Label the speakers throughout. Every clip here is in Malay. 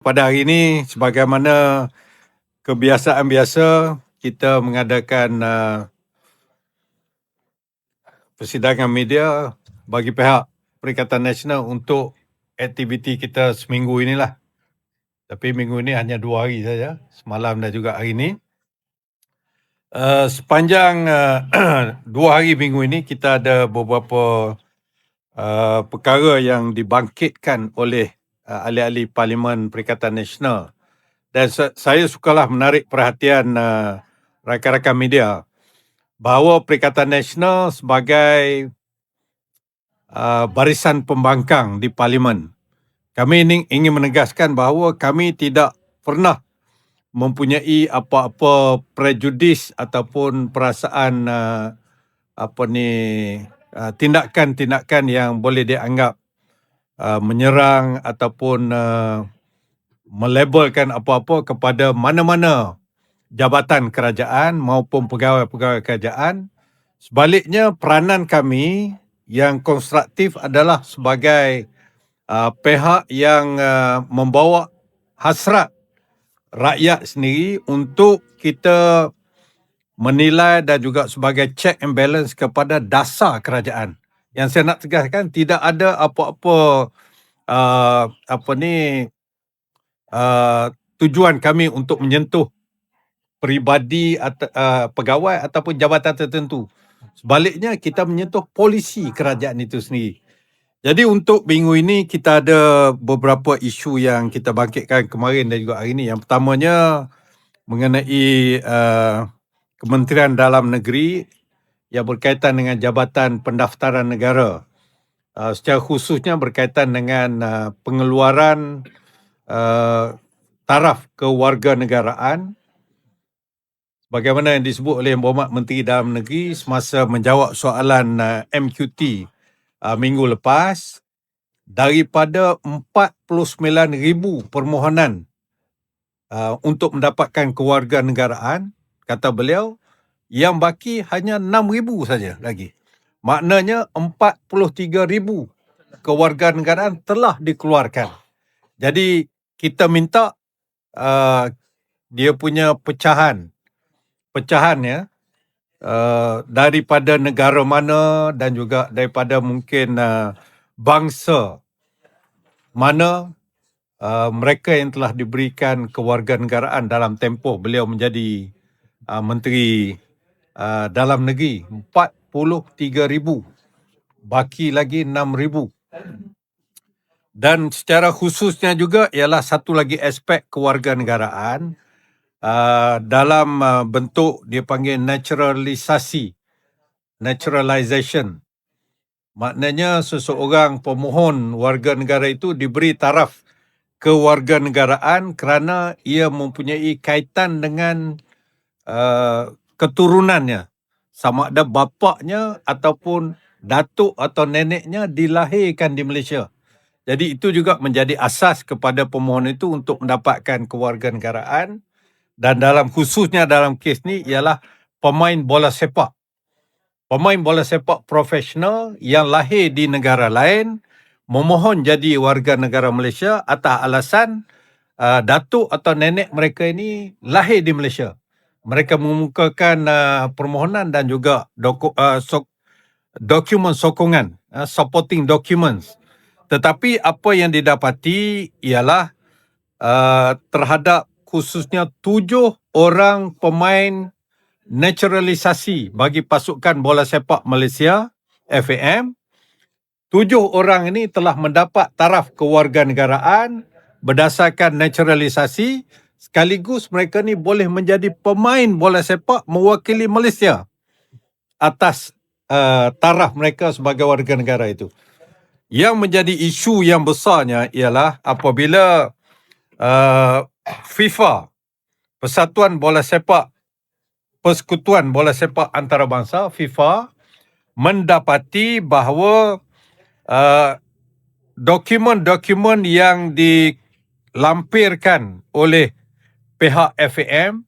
Speaker 1: pada hari ini sebagaimana kebiasaan biasa kita mengadakan uh, persidangan media bagi pihak Perikatan Nasional untuk aktiviti kita seminggu inilah. Tapi minggu ini hanya dua hari saja, semalam dan juga hari ini. Uh, sepanjang uh, dua hari minggu ini kita ada beberapa uh, perkara yang dibangkitkan oleh uh, ahli-ahli Parlimen Perikatan Nasional. Dan saya sukalah menarik perhatian uh, rakan-rakan media bahawa Perikatan Nasional sebagai uh, barisan pembangkang di Parlimen. Kami ingin, ingin menegaskan bahawa kami tidak pernah mempunyai apa-apa prejudis ataupun perasaan uh, apa ni uh, tindakan-tindakan yang boleh dianggap Uh, menyerang ataupun uh, melabelkan apa-apa kepada mana-mana jabatan kerajaan maupun pegawai-pegawai kerajaan. Sebaliknya peranan kami yang konstruktif adalah sebagai uh, pihak yang uh, membawa hasrat rakyat sendiri untuk kita menilai dan juga sebagai check and balance kepada dasar kerajaan yang saya nak tegaskan tidak ada apa-apa uh, apa ni uh, tujuan kami untuk menyentuh peribadi atau uh, pegawai ataupun jabatan tertentu. Sebaliknya kita menyentuh polisi kerajaan itu sendiri. Jadi untuk minggu ini kita ada beberapa isu yang kita bangkitkan kemarin dan juga hari ini. Yang pertamanya mengenai uh, Kementerian Dalam Negeri yang berkaitan dengan Jabatan Pendaftaran Negara. Uh, secara khususnya berkaitan dengan uh, pengeluaran uh, taraf kewarganegaraan bagaimana yang disebut oleh Yang Menteri Dalam Negeri semasa menjawab soalan uh, MQT uh, minggu lepas daripada 49,000 permohonan uh, untuk mendapatkan kewarganegaraan kata beliau yang baki hanya 6,000 saja lagi. Maknanya 43,000 kewarganegaraan telah dikeluarkan. Jadi kita minta uh, dia punya pecahan pecahan ya uh, daripada negara mana dan juga daripada mungkin uh, bangsa mana uh, mereka yang telah diberikan kewarganegaraan dalam tempoh beliau menjadi uh, menteri Uh, dalam negeri 43 ribu. Baki lagi 6 ribu. Dan secara khususnya juga ialah satu lagi aspek kewarganegaraan. Uh, dalam uh, bentuk dia panggil naturalisasi naturalization. Maknanya seseorang pemohon warga negara itu diberi taraf kewarganegaraan kerana ia mempunyai kaitan dengan uh, keturunannya sama ada bapaknya ataupun datuk atau neneknya dilahirkan di Malaysia. Jadi itu juga menjadi asas kepada pemohon itu untuk mendapatkan kewarganegaraan dan dalam khususnya dalam kes ni ialah pemain bola sepak. Pemain bola sepak profesional yang lahir di negara lain memohon jadi warga negara Malaysia atas alasan uh, datuk atau nenek mereka ini lahir di Malaysia mereka mengemukakan uh, permohonan dan juga doku, uh, so, dokumen sokongan, uh, supporting documents. Tetapi apa yang didapati ialah uh, terhadap khususnya tujuh orang pemain naturalisasi bagi pasukan bola sepak Malaysia, FAM. Tujuh orang ini telah mendapat taraf kewarganegaraan berdasarkan naturalisasi sekaligus mereka ni boleh menjadi pemain bola sepak mewakili Malaysia atas uh, taraf mereka sebagai warga negara itu. Yang menjadi isu yang besarnya ialah apabila uh, FIFA, Persatuan Bola Sepak, Persekutuan Bola Sepak Antarabangsa, FIFA, mendapati bahawa uh, dokumen-dokumen yang dilampirkan oleh pihak FAM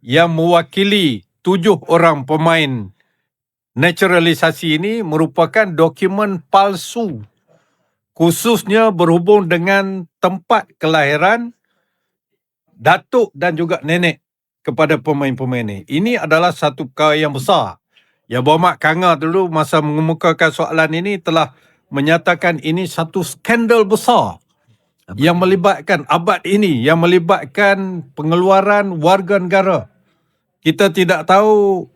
Speaker 1: yang mewakili tujuh orang pemain naturalisasi ini merupakan dokumen palsu. khususnya berhubung dengan tempat kelahiran datuk dan juga nenek kepada pemain-pemain ini. Ini adalah satu perkara yang besar. Ya Bomak Kanga dulu masa mengemukakan soalan ini telah menyatakan ini satu skandal besar yang melibatkan abad ini, yang melibatkan pengeluaran warga negara. Kita tidak tahu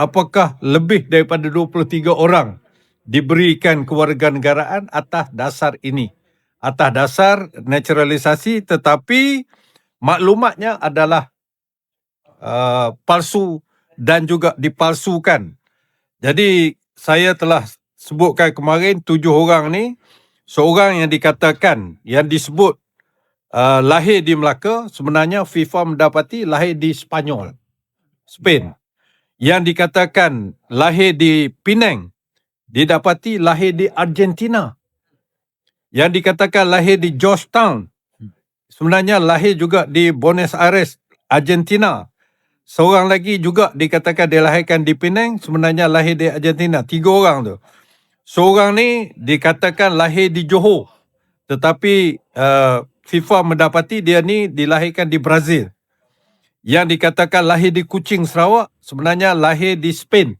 Speaker 1: apakah lebih daripada 23 orang diberikan kewarganegaraan atas dasar ini. Atas dasar naturalisasi tetapi maklumatnya adalah uh, palsu dan juga dipalsukan. Jadi saya telah sebutkan kemarin tujuh orang ni seorang yang dikatakan yang disebut uh, lahir di Melaka sebenarnya FIFA mendapati lahir di Spanyol, Spain. Yang dikatakan lahir di Penang didapati lahir di Argentina. Yang dikatakan lahir di Georgetown sebenarnya lahir juga di Buenos Aires, Argentina. Seorang lagi juga dikatakan dilahirkan di Penang, sebenarnya lahir di Argentina. Tiga orang tu. Seorang ni dikatakan lahir di Johor. Tetapi uh, FIFA mendapati dia ni dilahirkan di Brazil. Yang dikatakan lahir di Kuching, Sarawak, sebenarnya lahir di Spain.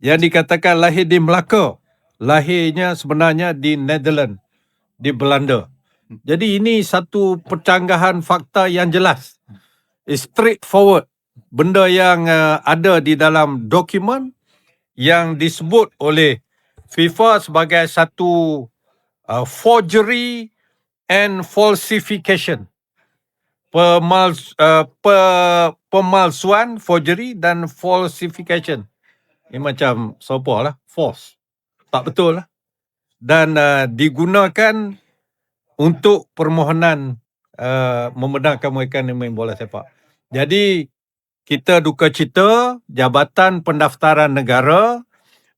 Speaker 1: Yang dikatakan lahir di Melaka, lahirnya sebenarnya di Netherlands, di Belanda. Jadi ini satu percanggahan fakta yang jelas. Straightforward benda yang uh, ada di dalam dokumen yang disebut oleh FIFA sebagai satu uh, forgery and falsification. Pemal, uh, pe, pemalsuan, forgery dan falsification. Ini macam sopa lah, false. Tak betul lah. Dan uh, digunakan untuk permohonan uh, membenarkan mereka main bola sepak. Jadi kita duka cita Jabatan Pendaftaran Negara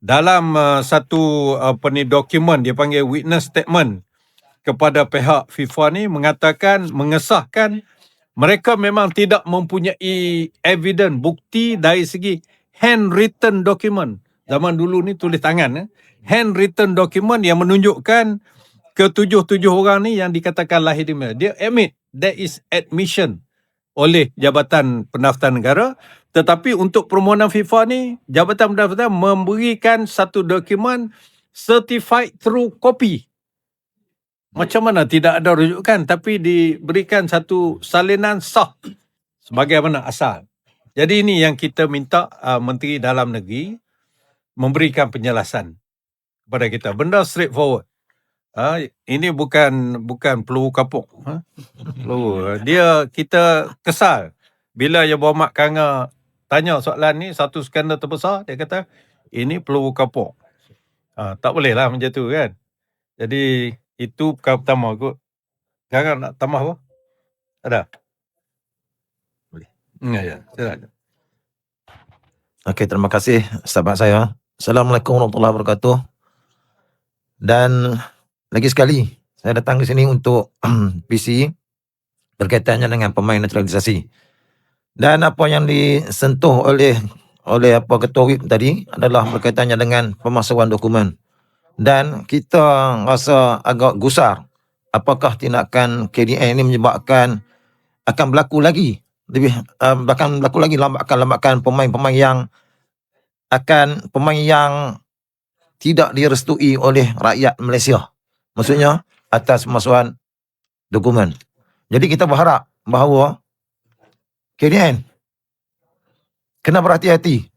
Speaker 1: dalam uh, satu apa ni dokumen dia panggil witness statement kepada pihak FIFA ni mengatakan mengesahkan mereka memang tidak mempunyai evidence bukti dari segi handwritten document. Zaman dulu ni tulis tangan eh? handwritten document yang menunjukkan ketujuh-tujuh orang ni yang dikatakan lahir di Malaysia dia admit there is admission oleh Jabatan Pendaftaran Negara. Tetapi untuk permohonan FIFA ni Jabatan Pendaftaran memberikan satu dokumen certified through copy. Macam mana? Tidak ada rujukan tapi diberikan satu salinan sah sebagaimana asal. Jadi ini yang kita minta uh, Menteri Dalam Negeri memberikan penjelasan kepada kita. Benda straightforward Ha, ini bukan bukan peluru kapuk. Ha? Peluru. Dia kita kesal bila yang bawa mak kanga tanya soalan ni satu skandal terbesar dia kata ini peluru kapuk. Ha, tak boleh lah macam tu kan. Jadi itu perkara pertama kot. Sekarang nak tambah apa? Ada?
Speaker 2: Boleh.
Speaker 1: Ya, ya. Silakan.
Speaker 2: Okey, terima kasih sahabat saya. Assalamualaikum warahmatullahi wabarakatuh. Dan lagi sekali, saya datang ke sini untuk PC berkaitannya dengan pemain naturalisasi. Dan apa yang disentuh oleh oleh apa ketua WIP tadi adalah berkaitannya dengan pemasukkan dokumen. Dan kita rasa agak gusar apakah tindakan KDN ini menyebabkan akan berlaku lagi lebih uh, akan berlaku lagi lambakan-lambakan pemain-pemain yang akan pemain yang tidak direstui oleh rakyat Malaysia. Maksudnya atas pemasukan dokumen. Jadi kita berharap bahawa KDN kena berhati-hati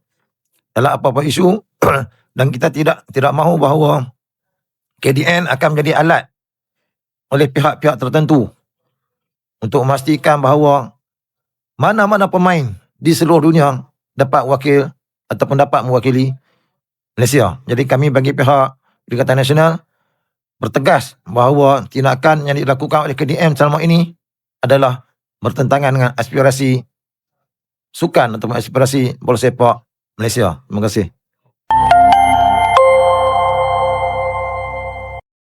Speaker 2: dalam apa-apa isu dan kita tidak tidak mahu bahawa KDN akan menjadi alat oleh pihak-pihak tertentu untuk memastikan bahawa mana-mana pemain di seluruh dunia dapat wakil ataupun dapat mewakili Malaysia. Jadi kami bagi pihak Perikatan Nasional bertegas bahawa tindakan yang dilakukan oleh KDM selama ini adalah bertentangan dengan aspirasi sukan atau aspirasi bola sepak Malaysia. Terima kasih.